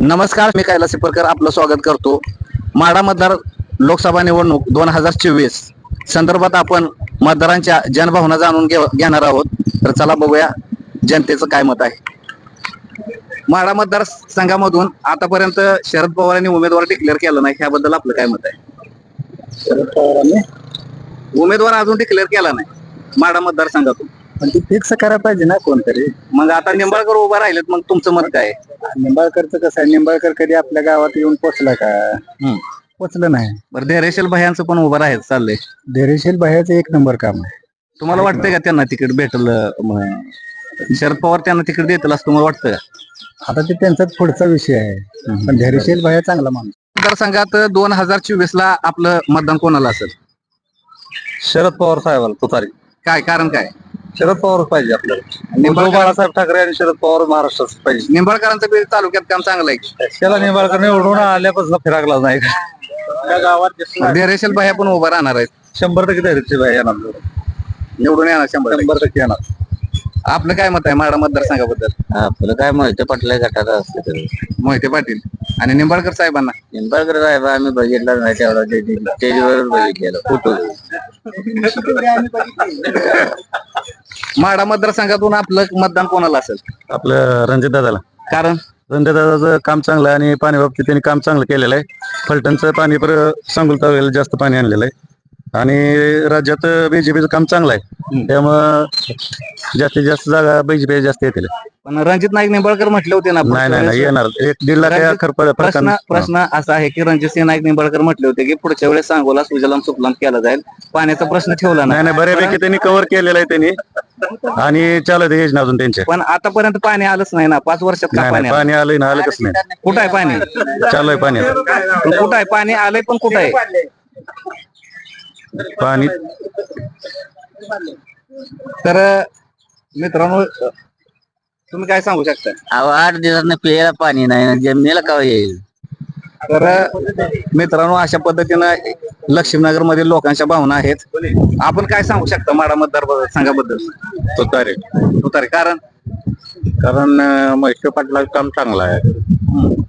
नमस्कार मी कैलास सिपरकर आपलं स्वागत करतो. माडा मतदार लोकसभा निवडणूक दोन हजार चोवीस संदर्भात आपण मतदारांच्या जनभावना जाणून घेणार आहोत. तर चला बघूया जनतेचं काय मत आहे. माडा मतदार संघामधून आतापर्यंत शरद पवारांनी उमेदवार डिक्लेअर केला नाही याबद्दल आपलं काय मत आहे? शरद पवारांनी? उमेदवार अजून डिक्लेअर केला नाही माडा मतदारसंघातून पण ती फिक्स करायला पाहिजे ना कोणतरी. मग आता निंबाळकर उभा राहिलेत मग तुमचं मत काय? आहे? निंबाळकरचं कसं आहे? निंबाळकर कधी आपल्या गावात येऊन पोचला का? हम्म. पोचलं नाही. बरं धैर्यशील भयांचं पण उभं राहायचं चाललंय. धैर्यशील बाह्याचं एक नंबर काम आहे. तुम्हाला वाटतंय का त्यांना तिकीट भेटल? शरद पवार त्यांना तिकीट देतील असं तुम्हाला वाटतं का? आता ते त्यांचा पुढचा विषय आहे. पण धैर्यशील बाह्या चांगला माणूस मतदारसंघात दोन हजार चोवीस ला आपलं मतदान कोणाला असेल? शरद पवार साहेबाला तुतारी. काय कारण काय? शरद पवार पाहिजे आपल्याला उद्धव निंबाळकर बाळासाहेब ठाकरे आणि शरद पवार महाराष्ट्रात पाहिजे निंबाळकरांचं बी तालुक्यात काम चांगलं आहे त्याला निंबाळकर निवडून आल्यापासून फिराकला नाही धैर्यशील भाया पण उभा राहणार आहेत शंभर टक्के धैर्यचे भाई येणार निवडून येणार शंभर शंभर टक्के येणार टक्के. आपलं काय मत आहे माडा मतदारसंघाबद्दल आपलं काय मोहिते पाटला गटात असते मोहिते पाटील आणि निंबाळकर साहेबांना निंबाळकर साहेब आम्ही बघितलं नाही तेवढा स्टेजवर बघितलेलं फोटो माडा मतदारसंघातून आपलं मतदान कोणाला असेल? आपलं रणजित दादाला. कारण? रणजित दादाचं काम चांगलं आहे आणि पाणी बाबतीत त्यांनी काम चांगलं केलेलं आहे. फलटणचं पाणी पर सांगोल तालुक्याला जास्त पाणी आणलेलं आहे. आणि राज्यात बीजेपीचं काम चांगलं आहे. त्यामुळं जास्तीत जास्त जागा बीजेपी जास्त येतील. पण रणजित नाईक निंबाळकर म्हटले होते ना नाही नाही नाही येणार. एक दीड लाख प्रश्न प्रश्न असा आहे की रणजित सिंह नाईक निंबाळकर म्हटले होते की पुढच्या वेळेस सांगोला सुजलाम सुफलाम केला जाईल. पाण्याचा प्रश्न ठेवला नाही. नाही बऱ्यापैकी त्यांनी कव्हर केलेलं आहे त्यांनी. आणि चालत योजना अजून त्यांच्या पण आतापर्यंत पाणी आलंच नाही ना. पाच वर्षात का नाही पाणी नाही आलं? पाणी आलंय ना आलं कसं नाही. कुठं आहे पाणी? चालू आहे पाणी आता. पण कुठं आहे? पाणी आलंय पण कुठं आहे? पाणी तर मित्रांनो तुम्ही काय सांगू शकता? अहो आठ दिवसांना प्यायला पाणी नाही जमिनीला का येईल? तर मित्रांनो अशा पद्धतीनं लक्ष्मीनगर मधील लोकांच्या भावना आहेत. आपण काय सांगू शकता माडा मतदार संघाबद्दल? तुतारे. उतारे कारण? कारण महेश पाटलाचं काम चांगलं आहे.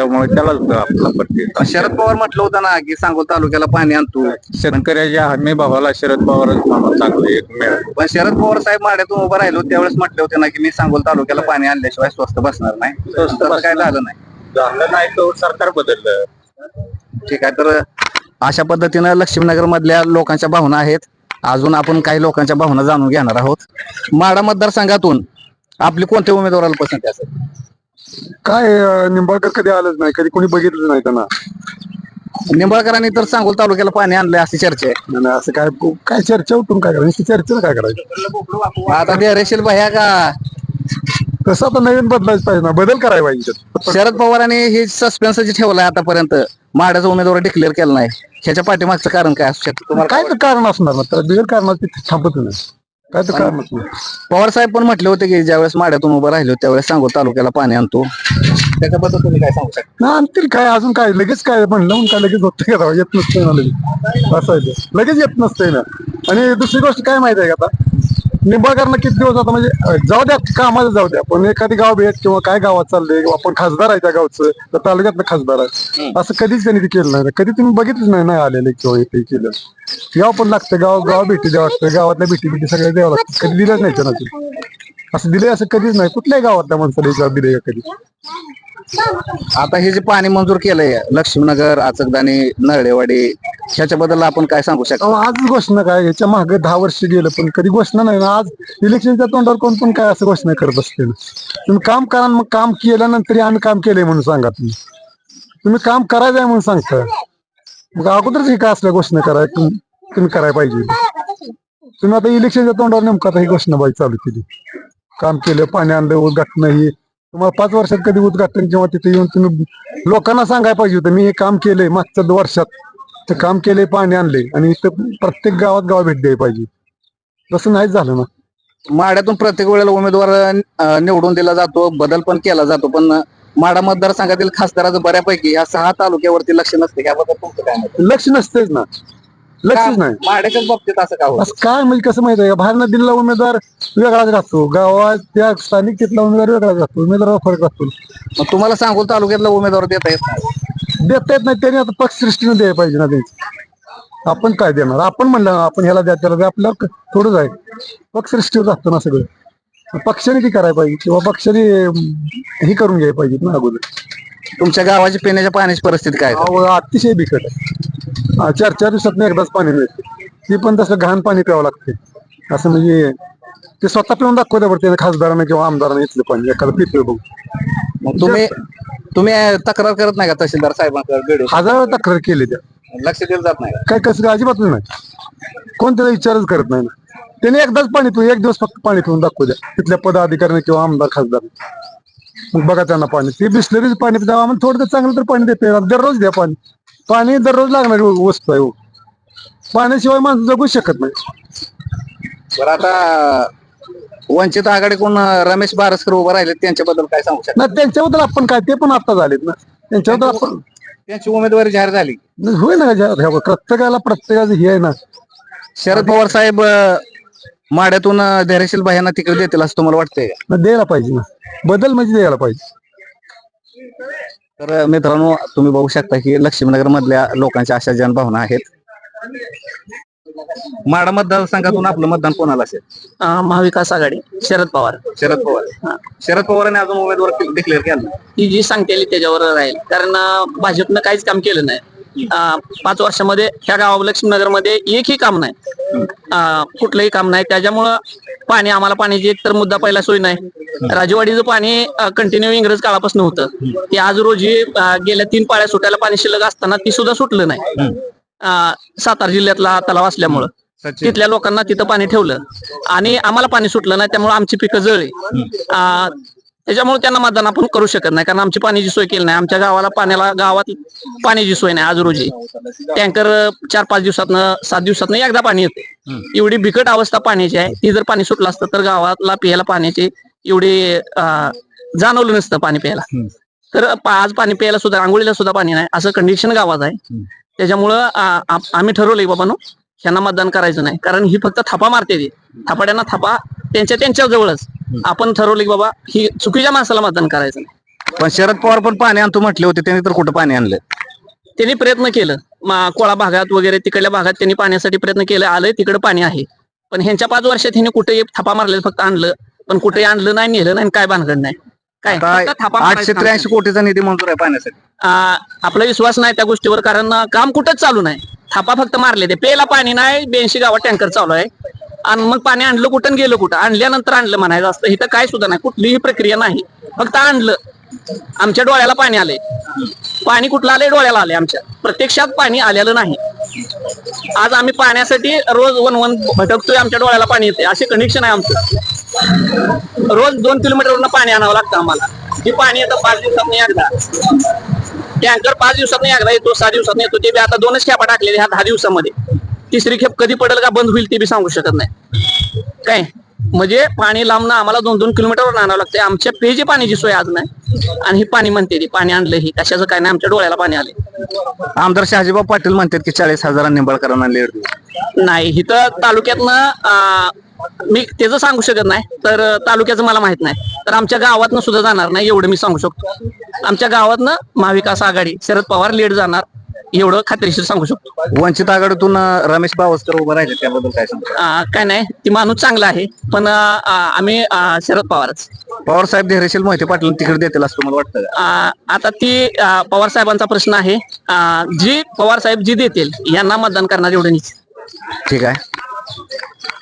त्यामुळे त्यालाच आपला शरद पवार म्हटलं होतं ना की सांगोल तालुक्याला पाणी आणतो. शेतकऱ्याच्या हमी भावाला शरद पवारच माणूस चांगले एक मिळाले. पण शरद पवार साहेब माड्यातून उभं राहिलो त्यावेळेस म्हटले होते ना की मी सांगोल तालुक्याला पाणी आणल्याशिवाय स्वस्त बसणार नाही. तसं काय झालं नाही. झालं नाही तो सरकार बदललं. ठीक आहे तर अशा पद्धतीनं लक्ष्मीनगर मधल्या लोकांच्या भावना आहेत. अजून आपण काही लोकांच्या भावना जाणून घेणार आहोत. माडा मतदारसंघातून आपली कोणत्या उमेदवाराला पसंती असेल? काय अं, निंबाळकर कधी आलंच नाही कधी कोणी बघितलं नाही त्यांना. निंबाळकरांनी तर सांगोल तालुक्याला पाणी आणलंय अशी चर्चा आहे. आणि असं काय काय चर्चा उठून काय करायचं? चर्चेला काय करायचं? आता ते रेशील भैया का? तसं आता नवीन बदलायचं पाहिजे ना बदल करायला पाहिजे. शरद पवारांनी हे सस्पेन्स जे ठेवलाय आतापर्यंत माड्याचा उमेदवार डिक्लेअर केला नाही. ह्याच्या पाठीमागचं कारण काय असू शकतं? तुम्हाला काय तर कारण असणार ना तर बिगर कारण ते थांबत नाही. काय तर कारण नाही पवार साहेब पण म्हटले होते की ज्यावेळेस माड्यातून उभं राहिलो त्यावेळेस सांगोल तालुक्याला पाणी आणतो. त्याच्याबद्दल तुम्ही काय सांगू शकता? ना आणतील काय? अजून काय? लगेच काय? म्हणलं म्हणून काय लगेच होतं का? येत नसतंय ना लगेच. असं आहे ते. लगेच येत नसतंय ना. आणि दुसरी गोष्ट काय माहिती आहे का आता? निंबाळकरनं किती दिवस आता म्हणजे जाऊ द्या कामाला जाऊ द्या पण एखादी गाव भेट किंवा काय गावात चाललंय किंवा आपण खासदार आहे त्या गावचं तर तालुक्यातलं खासदार आहे. असं कधीच त्यांनी ते केलं नाही. कधी तुम्ही बघितलंच नाही नाही आलेले किंवा हे केलं. गाव पण लागतं गाव गाव भेटी द्यावं लागतं गावातल्या भेटी भेटी सगळ्या द्यावं लागतं. कधी दिलंच नाही त्यांना ते. असं दिलंय असं कधीच नाही. कुठल्याही गावातल्या माणसाला जॉब दिले कधी? आता हे जे पाणी मंजूर केलंय लक्ष्मीनगर आचकदानी नळेवाडी ह्याच्याबद्दल आपण काय सांगू शकतो? अहो, आज घोषणा काय? याच्या मागे दहा वर्ष गेलं पण कधी घोषणा नाही. ना आज इलेक्शनच्या तोंडावर कोण पण काय असं घोषणा करत असते ना. तुम्ही काम करा आणि मग काम केल्यानंतर आम्ही काम केलंय म्हणून सांगा तुम्ही. तुम्ही काम करायचंय म्हणून सांगता. मग अगोदरच हे काय असल्या घोषणा कराय तुम- तुम्ही करायला पाहिजे. तुम्ही आता इलेक्शनच्या तोंडावर नेमकं आता ही घोषणाबाई चालू केली. काम केलं पाणी आणलं उद्घाटन ही तुम्हाला पाच वर्षात कधी उद्घाटन किंवा तिथे येऊन तुम्ही लोकांना सांगायला पाहिजे होतं मी हे काम केलंय मागच्या वर्षात. ते काम केले पाणी आणले आणि इथं प्रत्येक गावात गाव भेट द्यायला पाहिजे. तसं नाहीच झालं ना. माड्यातून प्रत्येक वेळेला उमेदवार निवडून दिला जातो बदल पण केला जातो पण माडा मतदारसंघातील खासदाराचं बऱ्यापैकी या सहा तालुक्यावरती लक्ष नसते याबद्दल तुमचं काय? लक्ष नसतेच ना. लक्षच नाही. माड्याच्याच बाबतीत असं का होत? असं काय म्हणजे कसं माहिती आहे का? दिलेला उमेदवार वेगळाच राहतो. गावात त्या स्थानिक तिथला उमेदवार वेगळाच राहतो. उमेदवारावर फरक मग तुम्हाला सांगू तालुक्यातला उमेदवार देता येत नाही. देता येत नाही त्यांनी आता पक्ष सृष्टीने द्यायला पाहिजे ना त्यांची आपण काय देणार? आपण म्हणलं ना, आपण ह्याला द्या त्याला द्या. आपलं क- थोडंच आहे. पक्ष सृष्टीवर असतं ना सगळं. पक्षाने ती करायला पाहिजे किंवा पक्षाने अं, हे करून घ्यायला पाहिजे ना अगोदर. तुमच्या गावाची पिण्याच्या पाण्याची परिस्थिती काय आहे? अहो, अतिशय बिकट आहे. चार चार दिवसात एकदाच पाणी मिळते. ती पण तसं घाण पाणी प्यावं लागते. असं म्हणजे ते स्वतः पिऊन दाखवते बरं त्याने खासदाराने किंवा आमदाराने इथलं पाणी एखादं पितोय बघ मग तुम्ही तुम्ही तक्रार करत नाही का तहसीलदार साहेबांकडे हजार तक्रार केली त्या. लक्ष दिलं जात नाही का? काय कसं काय? अजिबात नाही. कोण त्याचा विचारच करत नाही ना. त्याने एकदाच पाणी पिऊ एक दिवस फक्त पाणी पिऊन दाखवू द्या. तिथल्या पदाधिकाऱ्याने किंवा आमदार खासदार. मग बघा त्यांना पाणी. ते बिस्लरीच पाणी पिता आम्हाला थोडं तर चांगलं तर पाणी देते. दररोज द्या पाणी. पाणी दररोज लागणारी वस्तू आहे हो. पाण्याशिवाय माणसं जगू शकत नाही. बरं आता वंचित आघाडीकडून रमेश बारसकर उभं राहिले त्यांच्याबद्दल काय सांगू शकता? ना त्यांच्याबद्दल आपण काय ते पण आता झालेत ना. त्यांच्याबद्दल आपण त्यांची उमेदवारी जाहीर झाली. होय ना ज्या- ह्या बघ, प्रत्येकाला प्रत्येकाचं हे आहे ना. शरद पवार साहेब अं, माड्यातून अं, धैर्यशील भाईंना तिकडे देतील असं तुम्हाला वाटतंय? का ना द्यायला पाहिजे ना. बदल म्हणजे द्यायला पाहिजे. तर मित्रांनो तुम्ही बघू शकता की लक्ष्मीनगर मधल्या लोकांच्या अशा जनभावना आहेत. माडा मतदारसंघातून आपलं मतदान कोणाला असेल? महाविकास आघाडी शरद पवार. शरद पवार. शरद पवारांनी अजून उमेदवार डिक्लेअर केला. ही जी सांगतेली त्याच्यावर राहील. कारण अं, भाजपनं काहीच काम केलं नाही. पाच वर्षामध्ये ह्या गावा लक्ष्मीनगरमध्ये एकही काम नाही. कुठलंही काम नाही. त्याच्यामुळं पाणी आम्हाला पाण्याची एकतर मुद्दा पहिला सोय नाही. राजवाडीचं पाणी कंटिन्यू इंग्रज काळापासून होतं. ते आज रोजी गेल्या तीन पाळ्या सुटायला पाणी शिल्लक असताना ती सुद्धा सुटलं नाही. सातारा जिल्ह्यातला तलाव असल्यामुळं. तिथल्या लोकांना तिथं पाणी ठेवलं. आणि आम्हाला पाणी सुटलं नाही त्यामुळे आमची पिकं जळली. त्याच्यामुळे त्यांना मतदान आपण करू शकत नाही. कारण आमची पाण्याची सोय केली नाही. आमच्या गावाला पाण्याला गावात पाण्याची सोय नाही आज रोजी. टँकर चार पाच दिवसातनं सात दिवसातनं एकदा पाणी येते. एवढी बिकट अवस्था पाण्याची आहे. ती जर पाणी सुटलं असतं तर गावाला प्यायला पाण्याची एवढी जाणवलं नसतं पाणी प्यायला. तर आज पाणी प्यायला सुद्धा आंघोळीला सुद्धा पाणी नाही. असं कंडिशन गावात आहे. त्याच्यामुळं आम्ही ठरवलंय बाबानो ह्यांना मतदान करायचं नाही. कारण ही फक्त थापा मारते ती. थापाड्यांना थापा त्यांच्या त्यांच्या जवळच. आपण ठरवलं की बाबा ही चुकीच्या माणसाला मतदान करायचं नाही. पण शरद पवार पण पाणी आणतो म्हटले होते त्यांनी तर कुठं पाणी आणलं? त्यांनी प्रयत्न केलं. मा- कोळा भागात वगैरे तिकडल्या भागात त्यांनी पाण्यासाठी प्रयत्न केले. आलंय तिकडे पाणी आहे. पण ह्यांच्या पाच वर्षात ह्यांनी कुठे थापा मारलेलं फक्त आणलं. पण कुठे आणलं नाही नेलं नाही आणि काय भानगड नाही. काय? फक्त थापा मारायचं आठशे. त्र्याऐंशी कोटीचा निधी मंजूर आहे पाण्यासाठी. आ, आपला विश्वास नाही त्या गोष्टीवर कारण काम कुठंच चालू नाही. थापा फक्त मारले ते. पेला पाणी नाही बेऐंशी गावात टँकर चालू आहे. आणि मग पाणी आणलं कुठं गेलं कुठं? आणल्यानंतर आणलं म्हणायचं असतं. इथं काय सुद्धा नाही. कुठलीही प्रक्रिया नाही. फक्त आणलं. आमच्या डोळ्याला पाणी आलंय. पाणी कुठलं आलंय? डोळ्याला आलंय आमच्या. प्रत्यक्षात पाणी आलेलं नाही. आज आम्ही पाण्यासाठी रोज वन वन भटकतोय. आमच्या डोळ्याला पाणी येते असे कंडिशन आहे आमचं. रोज दोन किलोमीटरवरनं पाणी आणावं लागतं आम्हाला. हे पाणी येतं पाच दिवसात एकदा. टँकर पाच दिवसात नाही एकदा येतो सहा दिवसात येतो ते बी आता दोनच खेपा टाकलेले ह्या दहा दिवसामध्ये. तिसरी खेप कधी पडेल का बंद होईल ते बी सांगू शकत नाही. काय? म्हणजे पाणी लांबणं आम्हाला दोन दोन किलोमीटरवर आणावं लागतं आमच्या पेजी पाण्याची सोय आज नाही. आणि ही पाणी म्हणते ती पाणी आणलं ही. कशाचं काय नाही आमच्या डोळ्याला पाणी आले आमदार शहाजीबाब पाटील म्हणतात की चाळीस हजारांनी निंबाळकरांना लेट दिली. नाही इथं तालुक्यातनं मी त्याचं सांगू शकत नाही तर तालुक्याचं मला माहीत नाही. तर आमच्या गावातनं सुद्धा जाणार नाही एवढं मी सांगू शकतो. आमच्या गावातनं महाविकास आघाडी शरद पवार लीड जाणार एवढं खात्रीशीर सांगू शकतो. वंचित आघाडीतून रमेश बावस्कर उभं राहिले त्याबद्दल काय सांगतो? काय नाही ती माणूस चांगला आहे पण अं, आम्ही अं, शरद पवारच. पवार साहेब धैर्यशील मोहिते पाटील तिकीट देतील असं तुम्हाला वाटतं का? आता ती पवार साहेबांचा प्रश्न आहे जी पवार साहेब जी देतील यांना मतदान करणार एवढं निश्चित. ठीक आहे.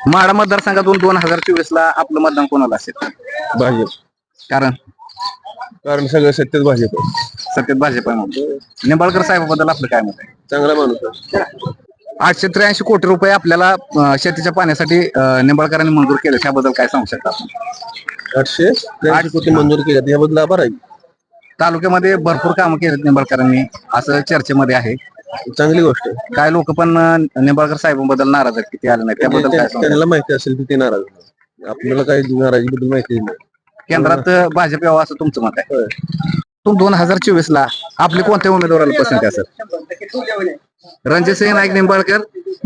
माडा मतदारसंघातून दोन हजार चोवीस ला आपलं मतदान कोणाला असेल? भाजप. कारण? कारण सगळं सत्तेच भाजप सत्तेत भाजप आहे म्हणून. निंबाळकर साहेबाबद्दल आपलं काय मत आहे? चांगला माणूस आठशे त्र्याऐंशी कोटी रुपये आपल्याला अं, शेतीच्या पाण्यासाठी अं, निंबाळकरांनी मंजूर केले. त्याबद्दल काय सांगू शकता आपण? आठशे त्र्याऐंशी कोटी मंजूर केले याबद्दल आभार आहे. तालुक्यामध्ये भरपूर कामं केलेत निंबाळकरांनी. असं चर्चेमध्ये आहे. चांगली गोष्ट आहे. काय लोक पण अं, निंबाळकर साहेबांबद्दल नाराज आहेत किती आले नाही त्याबद्दल काय? त्यांना माहिती असेल की ते नाराज. आपल्याला काही नाराजीबद्दल माहिती नाही. केंद्रात अं, भाजप यावं असं तुमचं मत आहे? दोन हजार चोवीस ला आपली कोणत्या उमेदवाराला पसंती असेल? रणजितसिंह नाईक निंबाळकर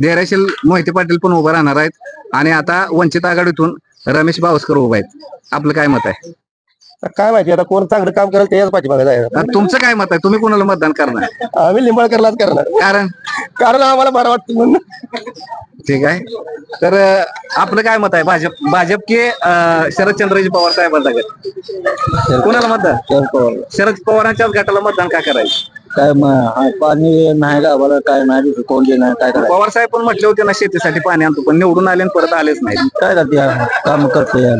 धैर्यशील मोहिते पाटील पण उभं राहणार आहेत. आणि आता वंचित आघाडीतून रमेश बावस्कर उभा आहेत. आपलं काय मत आहे? काय माहिती आता कोण चांगलं काम करेल त्याच पाठीमागे जायचं. तुमचं काय मत आहे? तुम्ही कोणाला मतदान करणार? आम्ही लिंबाळकरलाच करणार. कारण? कारण आम्हाला बरं वाटतं म्हणून. ठीक आहे. तर अं, आपलं काय मत आहे? भाजप भाजप के अं, शरदचंद्रजी पवार साहेबांचा कोणाला मतदान? शरद पवारांच्याच गटाला मतदान काय करायचं? काय पाणी नाही गावाला काय नाही कोण नाही काय पवार साहेब पण म्हटले होते ना शेतीसाठी पाणी आणतो पण निवडून आले आणि परत आलेच नाही काय करते काम करते